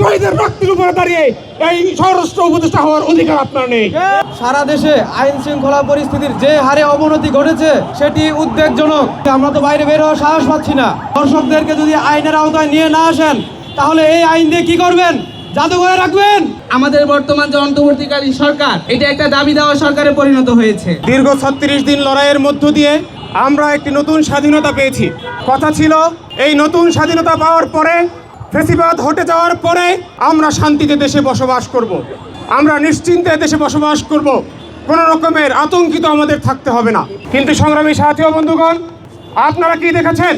শহীদের রক্তের উপরে দাঁড়িয়ে এই স্বরাষ্ট্র উপদেষ্টা হওয়ার অধিকার আপনার নেই। সারা দেশে আইন শৃঙ্খলা পরিস্থিতির যে হারে অবনতি ঘটেছে সেটি উদ্বেগজনক। আমরা তো বাইরে বের হওয়ার সাহস পাচ্ছি না। দর্শকদেরকে যদি আইনের আওতায় নিয়ে না আসেন তাহলে এই আইন দিয়ে কি করবেন? জাদুঘরে রাখবেন? আমাদের বর্তমান যে অন্তর্বর্তীকালীন সরকার এটা একটা দাবি দেওয়া সরকারে পরিণত হয়েছে। দীর্ঘ ছত্রিশ দিন লড়াইয়ের মধ্য দিয়ে আমরা একটি নতুন স্বাধীনতা পেয়েছি। কথা ছিল এই নতুন স্বাধীনতা পাওয়ার পরে ফেসিবাদ হটে যাওয়ার পরে আমরা শান্তিতে দেশে বসবাস করব। আমরা নিশ্চিন্তে দেশে বসবাস করব। কোনো রকমের আতঙ্কিত আমাদের থাকতে হবে না। কিন্তু সংগ্রামী সাথী ও বন্ধুগণ, আপনারা কি দেখেছেন?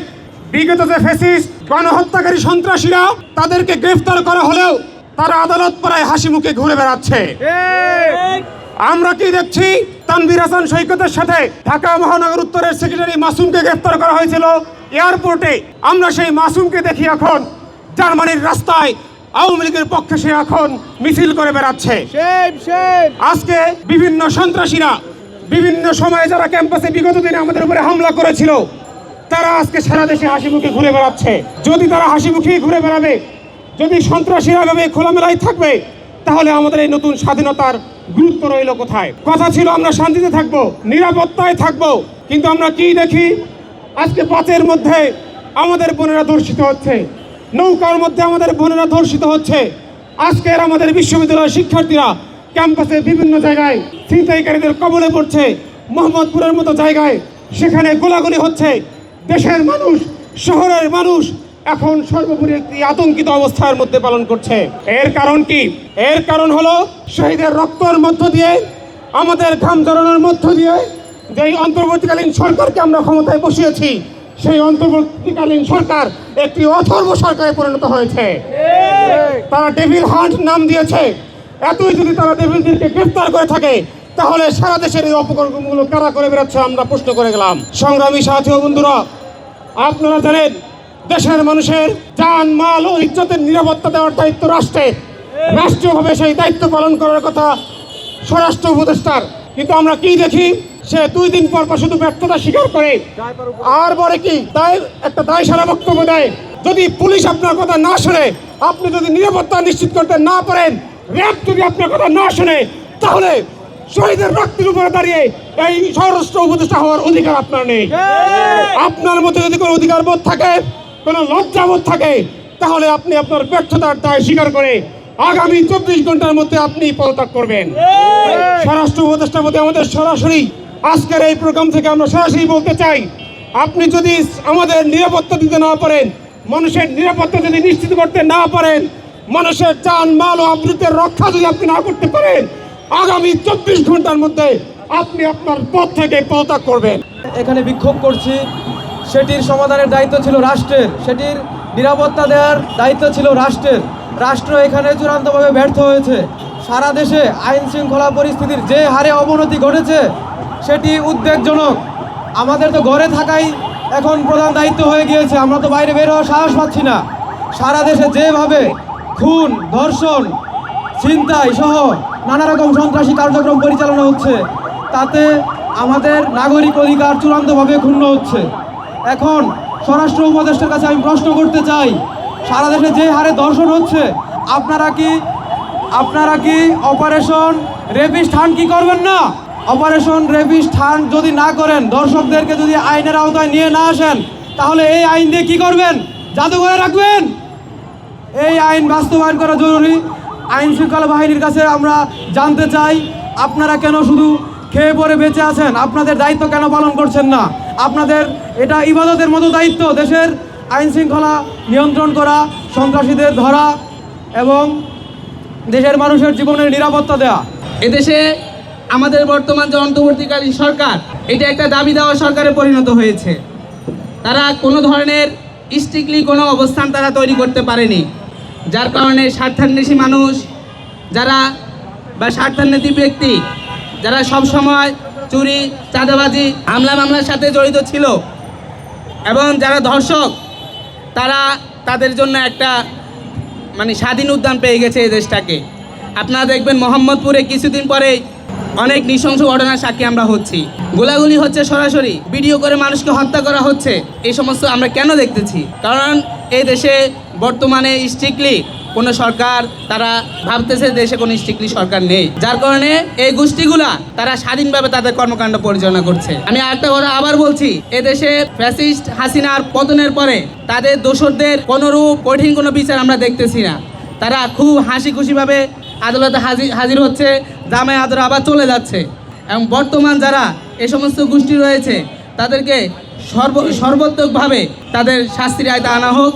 বিগত যে ফেসিস গণহত্যাকারী সন্ত্রাসীরা তাদেরকে গ্রেফতার করা হলেও তারা আদালত পাড়ায় হাসি মুখে ঘুরে বেড়াচ্ছে। আমরা কি দেখছি? তানভীর হাসান সৈকতের সাথে ঢাকা মহানগর উত্তরের সেক্রেটারি মাসুমকে গ্রেফতার করা হয়েছিল। এয়ারপোর্টে আমরা সেই মাসুমকে দেখি এখন। জার্মানির রাস্তায় আওয়ামী লীগের পক্ষে সে এখন মিছিল করে বেড়াচ্ছে। আজকে বিভিন্ন সন্ত্রাসীরা বিভিন্ন সময়ে যারা ক্যাম্পাসে বিগত দিনে আমাদের উপরে হামলা করেছিল তারা আজকে সারা দেশে হাসি মুখে ঘুরে বেড়াচ্ছে। যদি তারা হাসি মুখেই ঘুরে বেড়াবে যদি সন্ত্রাসীরা ভাবে খোলামেলায় থাকবে তাহলে আমাদের এই নতুন স্বাধীনতার গুরুত্ব রইল কোথায়? কথা ছিল আমরা শান্তিতে থাকব নিরাপত্তায় থাকব কিন্তু আমরা কি দেখি? আজকে পাঁচের মধ্যে আমাদের বোনেরা দর্শিত হচ্ছে। নৌকার মধ্যে আমাদের বোনেরা ধর্ষিত হচ্ছে। আজকের আমাদের বিশ্ববিদ্যালয়ের শিক্ষার্থীরা ক্যাম্পাসে বিভিন্ন জায়গায় ছিনতাইকারীদের কবলে পড়ছে। মোহাম্মদপুরের মতো জায়গায় সেখানে গোলাগুলি হচ্ছে। দেশের মানুষ, শহরের মানুষ এখন সর্বোপরি একটি আতঙ্কিত অবস্থার মধ্যে পালন করছে। এর কারণ কি? এর কারণ হলো শহীদের রক্তর মধ্য দিয়ে, আমাদের ঘাম জড়ানোর মধ্য দিয়ে, যেই অন্তর্বর্তীকালীন সরকারকে আমরা ক্ষমতায় বসিয়েছি সেই অন্তর্বর্তীকালীন সরকার একটি অথর্ব সরকারে পরিণত হয়েছে। তারা ডেভিল হান্ট নাম দিয়েছে। এতই যদি তারা ডেভিলদেরকে গ্রেফতার করে থাকে, তাহলে সারা দেশের এই অপকর্মগুলো কারা করে বেড়াচ্ছে আমরা প্রশ্ন করে গেলাম। সংগ্রামী সাথী বন্ধুরা, আপনারা জানেন, দেশের মানুষের যান, মাল ও ইজ্জতের নিরাপত্তা দেওয়ার দায়িত্ব রাষ্ট্রের। রাষ্ট্রীয়ভাবে সেই দায়িত্ব পালন করার কথা স্বরাষ্ট্র উপদেষ্টার। কিন্তু আমরা কি দেখি? সে দুই দিন পর পর শুধু ব্যর্থতা স্বীকার করে। আর বলে কি তাই একটা দায় সারা বক্তব্য দেয়। যদি পুলিশ আপনার কথা না শুনে আপনি যদি নিরাপত্তা নিশ্চিত করতে না পারেন র্যাব যদি আপনার কথা না শুনে তাহলে শহীদের রক্তের উপরে দাঁড়িয়ে এই স্বরাষ্ট্র উপদেষ্টা হওয়ার অধিকার আপনার নেই। আপনার মধ্যে যদি কোনো অধিকার বোধ থাকে কোনো লজ্জাবোধ থাকে তাহলে আপনি আপনার ব্যর্থতার দায় স্বীকার করে আগামী চব্বিশ ঘণ্টার মধ্যে আপনি পদত্যাগ করবেন। স্বরাষ্ট্র উপদেষ্টার মধ্যে আমাদের সরাসরি আজকের এই প্রোগ্রাম থেকে আমরা সরাসরি বলতে চাই, আপনি যদি আমাদের নিরাপত্তা দিতে না পারেন, মানুষের নিরাপত্তা যদি নিশ্চিত করতে না পারেন, মানুষের চান মাল ও আবৃতের রক্ষা যদি আপনি না করতে পারেন, আগামী চব্বিশ ঘণ্টার মধ্যে আপনি আপনার পথ থেকে পদত্যাগ করবেন। এখানে বিক্ষোভ করছি। সেটির সমাধানের দায়িত্ব ছিল রাষ্ট্রের। সেটির নিরাপত্তা দেওয়ার দায়িত্ব ছিল রাষ্ট্রের। রাষ্ট্র এখানে চূড়ান্তভাবে ব্যর্থ হয়েছে। সারা দেশে আইন শৃঙ্খলা পরিস্থিতির যে হারে অবনতি ঘটেছে সেটি উদ্বেগজনক। আমাদের তো ঘরে থাকাই এখন প্রধান দায়িত্ব হয়ে গিয়েছে, আমরা তো বাইরে বের হওয়ার সাহস পাচ্ছি না। সারা দেশে যেভাবে খুন, ধর্ষণ, ছিনতাই সহ নানা রকম সন্ত্রাসী কার্যক্রম পরিচালনা হচ্ছে, তাতে আমাদের নাগরিক অধিকার চূড়ান্তভাবে ক্ষুণ্ণ হচ্ছে। এখন স্বরাষ্ট্র উপদেষ্টার কাছে আমি প্রশ্ন করতে চাই, সারা দেশে যে হারে দর্শন হচ্ছে, আপনারা কি আপনারা কি অপারেশন রেপিস থান কি করবেন না? অপারেশন রেপিস থান যদি না করেন, দর্শকদেরকে যদি আইনের আওতায় নিয়ে না আসেন, তাহলে এই আইন দিয়ে কি করবেন? জাদুঘরে রাখবেন? এই আইন বাস্তবায়ন করা জরুরি। আইন শৃঙ্খলা বাহিনীর কাছে আমরা জানতে চাই, আপনারা কেন শুধু খেয়ে পরে বেঁচে আছেন? আপনাদের দায়িত্ব কেন পালন করছেন না? আপনাদের এটা ইবাদতের মতো দায়িত্ব, দেশের আইন শৃঙ্খলা নিয়ন্ত্রণ করা, সন্ত্রাসীদের ধরা এবং দেশের মানুষের জীবনের নিরাপত্তা দেওয়া এদেশে আমাদের বর্তমান যে অন্তর্বর্তীকালীন সরকার, এটা একটা দাবি দেওয়া সরকারে পরিণত হয়েছে। তারা কোনো ধরনের স্ট্রিক্টলি কোনো অবস্থান তারা তৈরি করতে পারেনি, যার কারণে স্বার্থান্বেষী মানুষ, যারা বা স্বার্থান্বেষী ব্যক্তি, যারা সব সময় চুরি, চাঁদাবাজি, হামলা মামলার সাথে জড়িত ছিল এবং যারা ধর্ষক, তারা তাদের জন্য একটা মানে স্বাধীন উদ্যান পেয়ে গেছে এই দেশটাকে। আপনারা দেখবেন মোহাম্মদপুরে কিছুদিন পরে অনেক নৃশংস ঘটনার সাক্ষী আমরা হচ্ছি। গোলাগুলি হচ্ছে সরাসরি ভিডিও করে মানুষকে হত্যা করা হচ্ছে। এই সমস্ত আমরা কেন দেখতেছি? কারণ এই দেশে বর্তমানে স্ট্রিক্টলি কোনো সরকার, তারা ভাবতেছে দেশে কোনো স্ট্রিক্টলি সরকার নেই। যার কারণে এই গোষ্ঠীগুলা, তারা স্বাধীনভাবে তাদের কর্মকাণ্ড পরিচালনা করছে। আমি আরেকটা কথা আবার বলছি এদেশে ফ্যাসিস্ট হাসিনার পতনের পরে তাদের দোসরদের কোনোরূপ কঠিন কোনো বিচার আমরা দেখতেছি না। তারা খুব হাসি খুশিভাবে আদালতে হাজির হাজির হচ্ছে জামায় আদর আবার চলে যাচ্ছে। এবং বর্তমান যারা এ সমস্ত গোষ্ঠী রয়েছে, তাদেরকে সর্ব সর্বোত্তকভাবে তাদের শাস্তির আয়তা আনা হোক।